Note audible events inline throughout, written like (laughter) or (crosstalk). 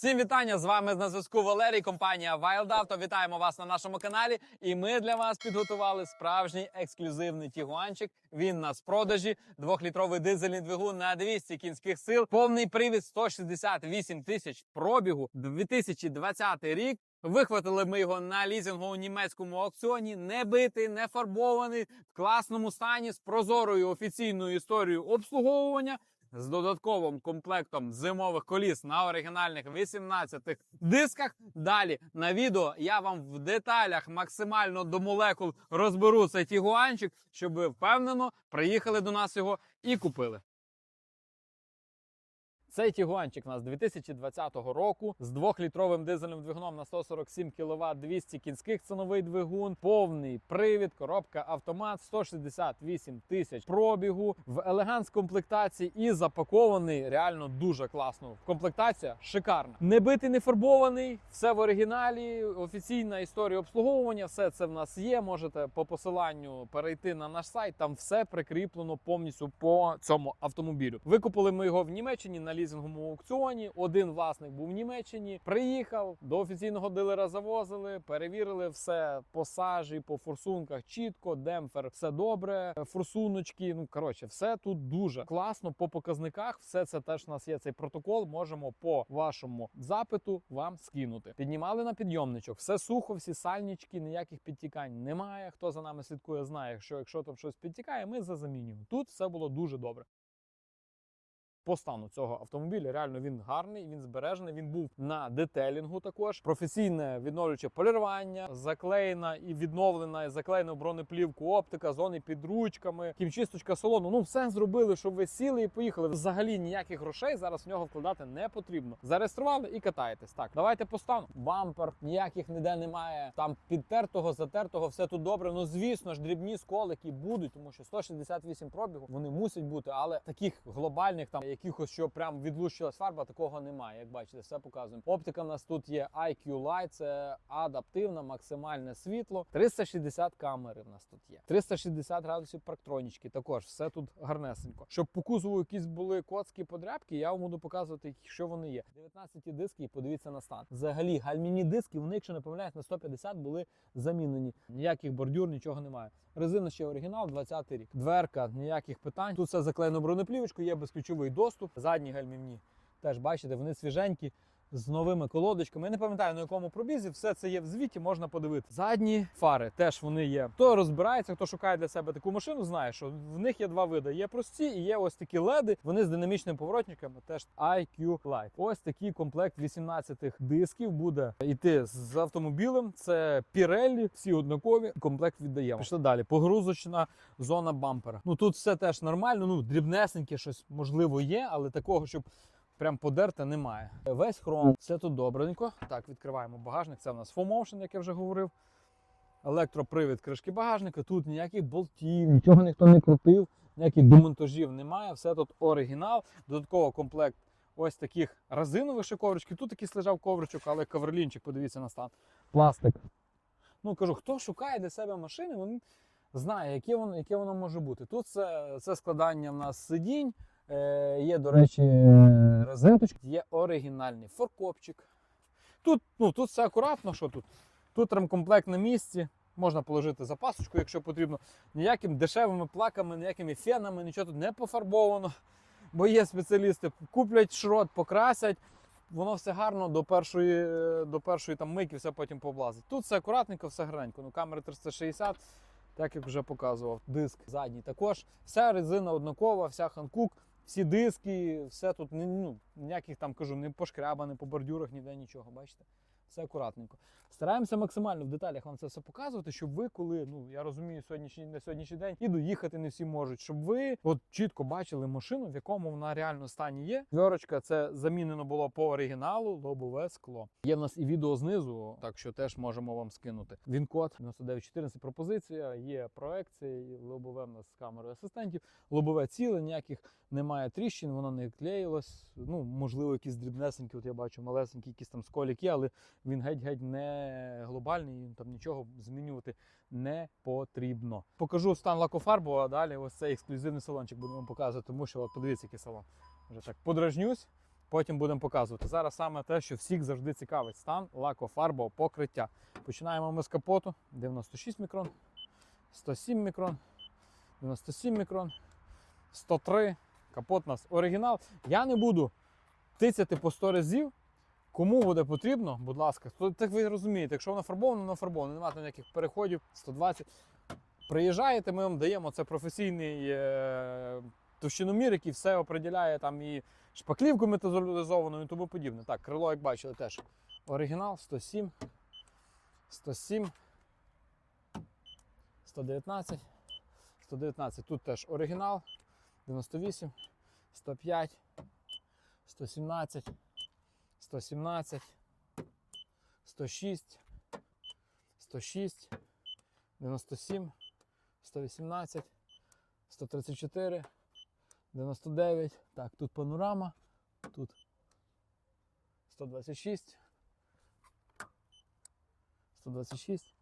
Всім вітання! З вами на зв'язку Валерій, компанія Wild Auto. Вітаємо вас на нашому каналі. І ми для вас підготували справжній ексклюзивний тігуанчик. Він на продажі. Двохлітровий дизельний двигун на 200 кінських сил. Повний привід 168 тисяч пробігу. 2020 рік. Вихватили ми його на лізингу у німецькому аукціоні. Не битий, не фарбований, в класному стані з прозорою офіційною історією обслуговування з додатковим комплектом зимових коліс на оригінальних 18 дисках. Далі на відео я вам в деталях максимально до молекул розберу цей тігуанчик, щоб ви впевнено приїхали до нас його і купили. Цей тігуанчик у нас 2020 року з двохлітровим дизельним двигуном на 147 кВт, 200 кінських циновий двигун, повний привід, коробка автомат, 168 тисяч пробігу в елегант комплектації і запакований реально дуже класно. Комплектація шикарна. Не битий, не фарбований, все в оригіналі. Офіційна історія обслуговування. Все це в нас є. Можете по посиланню перейти на наш сайт. Там все прикріплено повністю по цьому автомобілю. Викупили ми його в Німеччині на лізинговому аукціоні. Один власник був в Німеччині. Приїхав до офіційного дилера. Завозили, перевірили все по сажі, по форсунках. Чітко, демпфер, все добре. Форсуночки. Ну коротше, все тут дуже класно по показниках. Все це теж у нас є цей протокол. Можемо по вашому запиту вам скинути. Піднімали на підйомничок. Все сухо, всі сальнички, ніяких підтікань немає. Хто за нами слідкує, знає, що якщо там щось підтікає, ми замінюємо. Тут все було дуже добре. По стану цього автомобіля реально він гарний, він збережений. Він був на детелінгу. Також професійне відновлююче полірування, заклеєна і відновлена, і заклеєна бронеплівку оптика, зони під ручками, кімчисточка салону. Ну все зробили, щоб ви сіли і поїхали. Взагалі ніяких грошей зараз в нього вкладати не потрібно. Зареєстрували і катаєтесь. Так, давайте по стану. Бампер ніяких ніде немає. Там підтертого, затертого, все тут добре. Ну звісно ж, дрібні сколики будуть, тому що 168 пробігу вони мусять бути, але таких глобальних там якихось, що прям відлущилась фарба, такого немає. Як бачите, все показуємо. Оптика в нас тут є IQ Light, це адаптивне максимальне світло. 360 камери в нас тут є. 360 градусів парктронічки. Також все тут гарнесенько. Щоб по кузову якісь були коцки подрябки, я вам буду показувати, що вони є. 19 диски, і подивіться на стан. Взагалі, гальміні диски, вони, якщо не помиляюсь, на 150 були замінені. Ніяких бордюр, нічого немає. Резина ще оригінал, 20 рік. Дверка, ніяких питань. Тут все заклеєно бронеплівочкою, є безключовий доступ. Задні гальмівні. Теж бачите, вони свіженькі. З новими колодочками. Я не пам'ятаю на якому пробізі. Все це є в звіті, можна подивитися. Задні фари теж вони є. Хто розбирається, хто шукає для себе таку машину, знає, що в них є два види: є прості і є ось такі леди. Вони з динамічними поворотниками. Теж IQ Light. Ось такий комплект 18 дисків буде йти з автомобілем. Це Pirelli, всі однакові. Комплект віддаємо. Пішли далі. Погрузочна зона бампера. Ну тут все теж нормально. Ну дрібнесеньке щось можливо є, але такого, щоб прям подерта немає. Весь хром, все тут добренько. Так, відкриваємо багажник. Це в нас Full як я вже говорив. Електропривід кришки багажника. Тут ніяких болтів, нічого ніхто не крутив, ніяких демонтажів немає. Все тут оригінал. Додатково комплект ось таких резинових ще ковричків. Тут якийсь лежав ковричок, але коверлінчик, подивіться на стан. Пластик. Ну кажу, хто шукає для себе машини, він знає, яке воно, яке воно може бути. Тут це, це складання в нас сидінь. Е, є, до речі, розеточки, є оригінальний форкопчик. Тут, ну, тут все акуратно, що тут. Тут ремкомплект на місці. Можна положити запасочку, якщо потрібно. Ніякими дешевими плаками, ніякими фенами, нічого тут не пофарбовано. Бо є спеціалісти, куплять шрот, покрасять. Воно все гарно до першої, до першої там мийки, все потім поблазить. Тут все акуратненько, все гарненько. Ну, камери 360, так як вже показував. Диск задній також. Вся резина однакова, вся ханкук, всі диски, все тут ну, ніяких там кажу, не пошкряба, не по бордюрах, ніде нічого. Бачите? Все акуратненько. Стараємося максимально в деталях вам це все показувати, щоб ви, коли ну я розумію, сьогоднішній на сьогоднішній день і доїхати не всі можуть, щоб ви от чітко бачили машину, в якому вона реально стані є. Вьорочка це замінено було по оригіналу, лобове скло. Є в нас і відео знизу, так що теж можемо вам скинути. Він код 9914 пропозиція, є проекція, лобове в нас з камерою асистентів, лобове ціле, ніяких немає тріщин, воно не клеїлось. Ну можливо, якісь дрібнесенькі. От я бачу малесенькі, якісь там сколіки, але він геть-геть не глобальний, і там нічого змінювати не потрібно. Покажу стан лакофарбу, а далі ось цей ексклюзивний салончик буду вам показувати, тому що от подивіться, який салон. Вже так подражнюсь. Потім будемо показувати. Зараз саме те, що всіх завжди цікавить стан лакофарбового покриття. Починаємо ми з капоту 96 мікрон, 107 мікрон, 97 мікрон, 103. Капот у нас оригінал. Я не буду тицяти по 100 разів. Кому буде потрібно, будь ласка, то так ви розумієте, якщо воно фарбовано, воно фарбовано, немає там ніяких переходів, 120. Приїжджаєте, ми вам даємо це професійний е, товщиномір, який все определяє там і шпаклівку металізовану і тому подібне. Так, крило, як бачили, теж оригінал 107, 107, 119, 119. Тут теж оригінал. 98, 105, 117, 117, 106, 106, 97, 118, 134, 99. Так, тут панорама, тут 126, 126,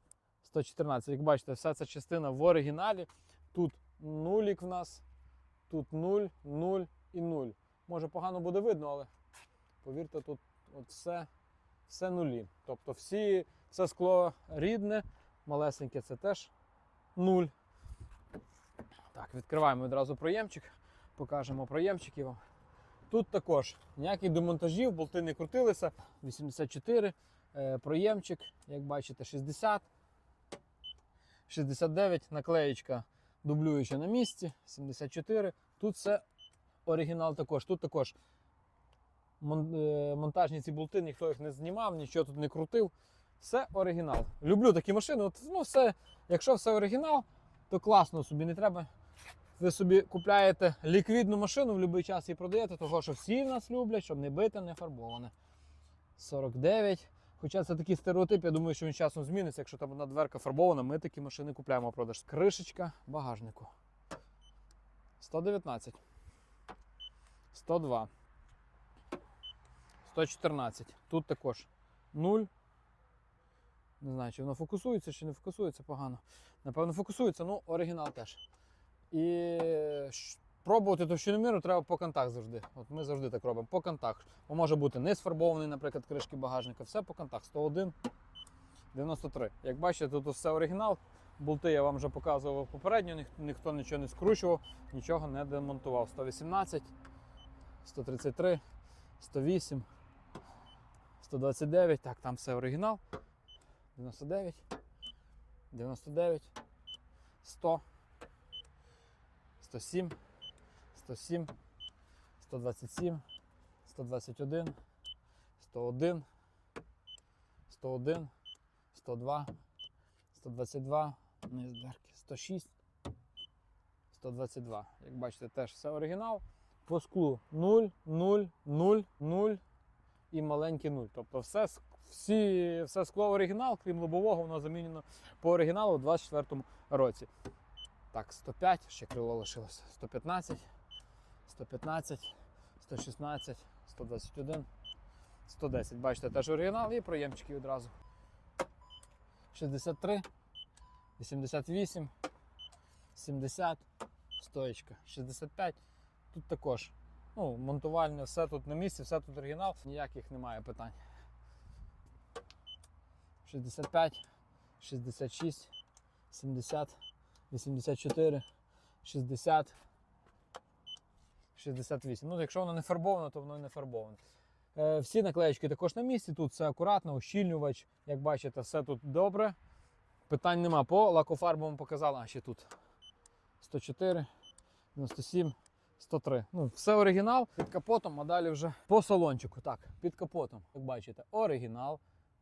114. Як бачите, вся ця частина в оригіналі. Тут нулік в нас, тут 0, 0 і 0. Може погано буде видно, але повірте, тут от все, все нулі. Тобто всі, все скло рідне, малесеньке це теж 0. Так, відкриваємо відразу проємчик, покажемо проємчики вам. Тут також ніяких демонтажів, болти не крутилися. 84, е, проємчик, як бачите, 60, 69, наклеєчка дублююча на місці, 74. Тут все оригінал також. Тут також монтажні ці болти, ніхто їх не знімав, нічого тут не крутив. Все оригінал. Люблю такі машини. От, ну, все, якщо все оригінал, то класно собі не треба. Ви собі купляєте ліквідну машину в будь-який час і продаєте, того що всі в нас люблять, щоб не бите, не фарбоване. 49. Хоча це такий стереотип, я думаю, що він часом зміниться. Якщо там одна дверка фарбована, ми такі машини купляємо продаж. Кришечка багажнику. 119. 102. 114. Тут також 0. Не знаю, чи воно фокусується, чи не фокусується погано. Напевно, фокусується, ну оригінал теж. І пробувати товщиноміру треба по контакт завжди. От ми завжди так робимо. По контакт. Бо може бути не сфарбований, наприклад, кришки багажника. Все по контакт. 101, 93. Як бачите, тут все оригінал. Болти я вам вже показував попередньо, ніх- ніхто нічого не скручував, нічого не демонтував. 118, 133, 108, 129. Так, там все оригінал. 99, 99, 100, 107, 107, 127, 121, 101, 101, 102, 122, низ дверки, 106, 122. Як бачите, теж все оригінал. По склу 0, 0, 0, 0 і маленький 0. Тобто все, всі, все скло оригінал, крім лобового, воно замінено по оригіналу у 24 році. Так, 105, ще крило лишилося. 115, 115, 116, 121, 110. Бачите, теж оригінал і проємчики відразу. 63, 88, 70, стоечка. 65. Тут також. Ну, монтувальне, все тут на місці, все тут оригінал, ніяких немає питань. 65, 66, 70, 84, 60, 68. Ну, якщо воно не фарбовано, то воно і не фарбоване. Е, всі наклеєчки також на місці, тут все акуратно, ущільнювач. Як бачите, все тут добре. Питань нема. По лакофарбовому показала, а ще тут 104, 97, 103. Ну, все оригінал під капотом, а далі вже по салончику. Так, під капотом, як бачите, оригінал.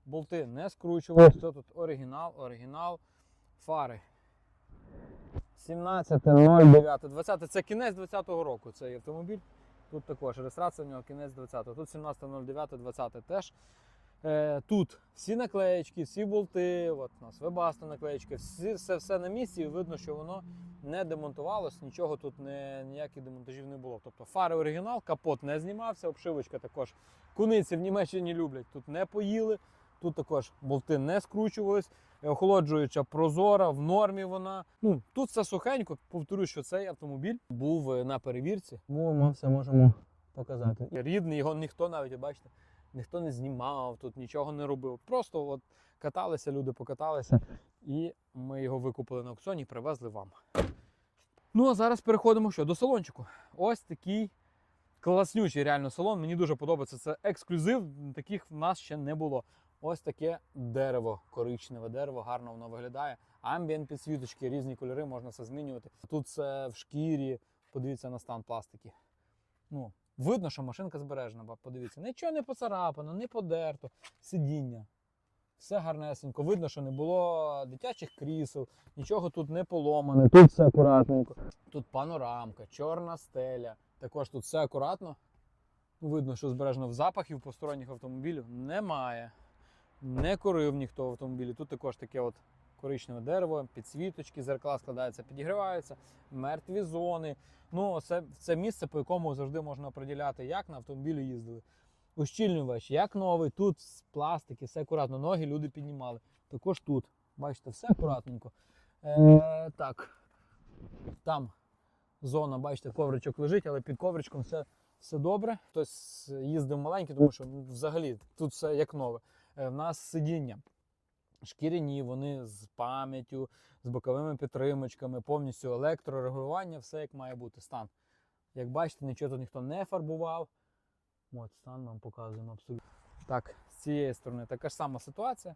Болти не скручували. Все тут оригінал, оригінал, фари. 17.09. 20 це кінець 20-го року цей автомобіль. Тут також реєстрація в нього кінець 20-го. Тут 17.09.20 теж. Е, тут всі наклеєчки, всі болти, от у нас вебаста наклеєчки, всі, все, все на місці, і видно, що воно не демонтувалось, нічого тут не, ніяких демонтажів не було. Тобто фари оригінал, капот не знімався, обшивочка також. Куниці в Німеччині люблять, тут не поїли. Тут також болти не скручувались, е, охолоджуюча прозора, в нормі вона. Ну тут все сухенько. Повторюю, що цей автомобіль був е, на перевірці. Тому ми все можемо показати. Рідний, його ніхто навіть, бачите, ніхто не знімав, тут нічого не робив. Просто от каталися, люди покаталися, (laughs) і ми його викупили на аукціоні і привезли вам. Ну а зараз переходимо що, до салончику. Ось такий класнючий реально салон. Мені дуже подобається. Це ексклюзив, таких в нас ще не було. Ось таке дерево, коричневе дерево, гарно воно виглядає. Амбієнт підсвіточки, різні кольори, можна все змінювати. Тут це в шкірі, подивіться на стан пластики. Ну, видно, що машинка збережена, подивіться. Нічого не поцарапано, не подерто, сидіння. Все гарнесенько. Видно, що не було дитячих крісел, нічого тут не поломане, тут все акуратненько. Тут панорамка, чорна стеля. Також тут все акуратно. Видно, що збережено в запахів посторонніх автомобілів немає. Не курив ніхто в автомобілі. Тут також таке от коричневе дерево, підсвіточки, зеркала складаються, підігріваються, мертві зони. Ну, це, це місце, по якому завжди можна оприділяти, як на автомобілі їздили. Ущільнювач, як новий, тут з пластики, все акуратно. Ноги люди піднімали. Також тут. Бачите, все акуратненько. Е, так. Там зона, бачите, ковричок лежить, але під ковричком все, все добре. Хтось їздив маленький, тому що ну, взагалі тут все як нове. Е, в нас сидіння. Шкіряні, вони з пам'яттю, з боковими підтримочками, повністю електрорегулювання, все як має бути стан. Як бачите, нічого тут ніхто не фарбував. От, стан вам показуємо абсолютно. Так, з цієї сторони така ж сама ситуація.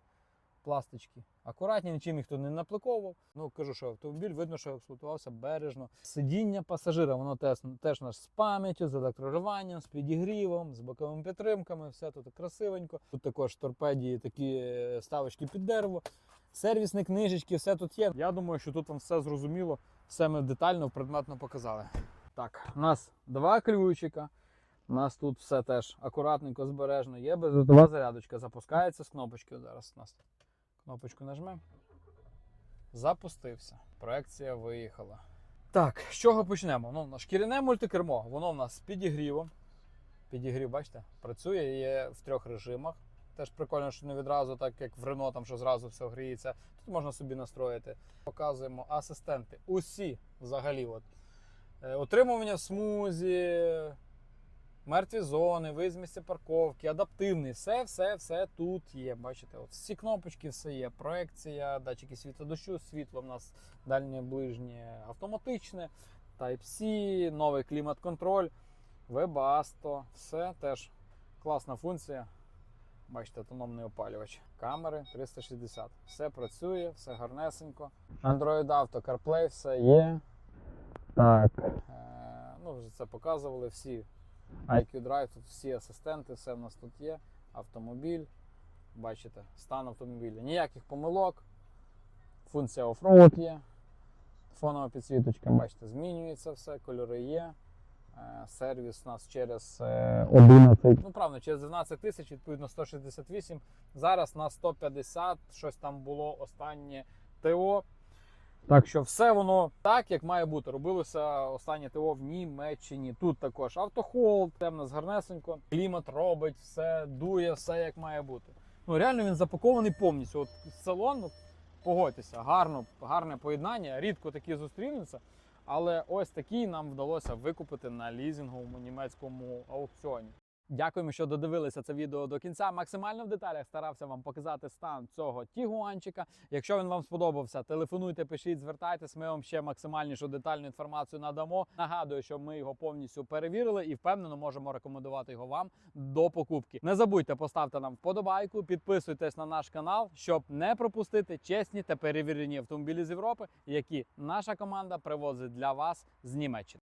Пластички. Акуратні, нічим тут не напликовував. Ну, кажу, що автомобіль видно, що експлуатувався бережно. Сидіння пасажира, воно теж, теж наш з пам'яттю, з електрорегулюванням, з підігрівом, з боковими підтримками, все тут красивенько. Тут також торпеді, такі е, ставочки під дерево. Сервісні книжечки, все тут є. Я думаю, що тут вам все зрозуміло, все ми детально, предметно показали. Так, у нас два ключика. У нас тут все теж акуратненько збережено. Є бездротова зарядочка. Запускається з кнопочки. Зараз у нас кнопочку нажмемо. Запустився. Проекція виїхала. Так, з чого почнемо? Ну, шкіряне мультикермо, воно в нас з підігрівом. Підігрів, бачите, працює, є в трьох режимах. Теж прикольно, що не відразу, так як в Рено, там що зразу все гріється. Тут можна собі настроїти. Показуємо асистенти. Усі взагалі. От. Е, Отримування в смузі, мертві зони, виїзд місця парковки, адаптивний, все, все, все тут є. Бачите, от всі кнопочки, все є. Проекція, датчики світла дощу, світло в нас дальнє ближнє автоматичне, Type-C, новий клімат-контроль, Webasto, все теж класна функція. Бачите, автономний опалювач. Камери 360. Все працює, все гарнесенько. Android Auto, CarPlay, все є. Так. Е, ну, вже це показували всі. IQ Drive, тут всі асистенти, все в нас тут є. Автомобіль. Бачите, стан автомобіля. Ніяких помилок. Функція оффроуд є. Фонова підсвіточка, бачите, змінюється все, кольори є. Е, Сервіс у нас через е, 11. Ну, правильно, через 12 тисяч, відповідно 168. Зараз на 150, щось там було останнє ТО. Так що все воно так, як має бути. Робилося останнє ТО в Німеччині. Тут також автохолд, темно з гарнесенько, клімат робить, все дує, все як має бути. Ну реально він запакований повністю. От салон, ну, погодьтеся, гарно, гарне поєднання. Рідко такі зустрінуться. Але ось такий нам вдалося викупити на лізінговому німецькому аукціоні. Дякуємо, що додивилися це відео до кінця. Максимально в деталях старався вам показати стан цього тігуанчика. Якщо він вам сподобався, телефонуйте, пишіть, звертайтесь. Ми вам ще максимальнішу детальну інформацію надамо. Нагадую, що ми його повністю перевірили і впевнено можемо рекомендувати його вам до покупки. Не забудьте поставити нам вподобайку, підписуйтесь на наш канал, щоб не пропустити чесні та перевірені автомобілі з Європи, які наша команда привозить для вас з Німеччини.